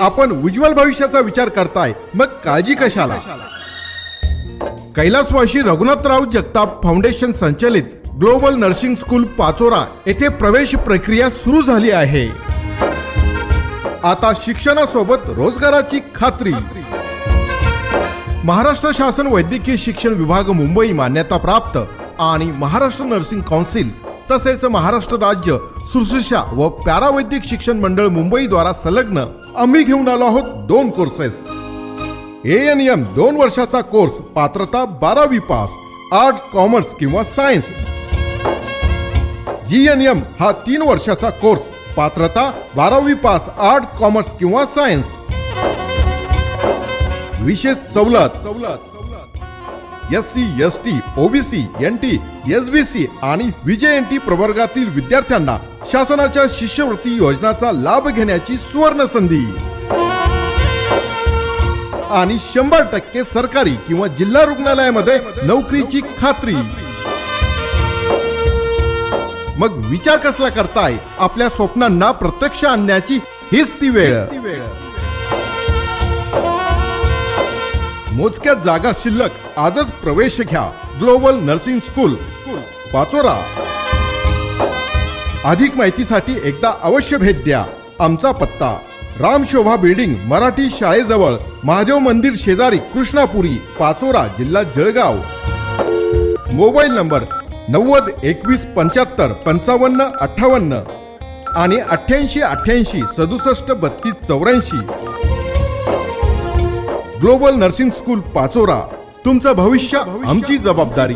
आपण उज्ज्वल भविष्याचा विचार करताय मग काळजी कशाला? कैलासवाशी रघुनाथराव जगताप फाउंडेशन संचलित ग्लोबल नर्सिंग स्कूल पाचोरा येथे प्रवेश प्रक्रिया सुरू झाली आहे. आता शिक्षणासोबत रोजगाराची खात्री. महाराष्ट्र शासन वैद्यकीय शिक्षण विभाग मुंबई मान्यता प्राप्त आणि महाराष्ट्र नर्सिंग कौन्सिल तसेच महाराष्ट्र राज्य सुश्रूषा व पॅरावैद्यक शिक्षण मंडळ मुंबई द्वारा संलग्न आम्ही घेऊन आलो आहोत दोन कोर्सेस ए एन एम दोन वर्षाचा कोर्स पात्रता बारावी पास आर्ट कॉमर्स किंवा सायन्स जी एन एम हा तीन वर्षाचा कोर्स पात्रता बारावी पास आर्ट कॉमर्स किंवा सायन्स विशेष सवलत. सवलत S C S T O B C N T S B C आणि विजय एन टी प्रवर्गातील विद्यार्थ्यांना शासनाच्या शिष्यवृत्ती योजनाचा लाभ घेण्याची सुवर्ण संधी. आणि शंभर टक्के सरकारी किंवा जिल्हा रुग्णालयामध्ये नोकरीची खात्री. मग विचार कसला करताय? आपल्या स्वप्नांना प्रत्यक्ष आणण्याची हीच ती वेळ. मोजक्या जागा शिल्लक आजच प्रवेश घ्या. Global nursing school school Pachora. अधिक माहितीसाठी एकदा अवश्य भेट द्या. आमचा पत्ता रामशोभा बिल्डिंग मराठी शाळेजवळ महादेव मंदिर शेजारी कृष्णापुरी पाचोरा जिल्हा जळगाव. मोबाईल नंबर नव्वद एकवीस पंच्याहत्तर पंचावन्न अठ्ठावन्न आणि अठ्ठ्याऐंशी अठ्ठ्याऐंशी सदुसष्ट बत्तीस चौऱ्याऐंशी. Global nursing school Pachora. तुमचं भविष्य आमची जबाबदारी.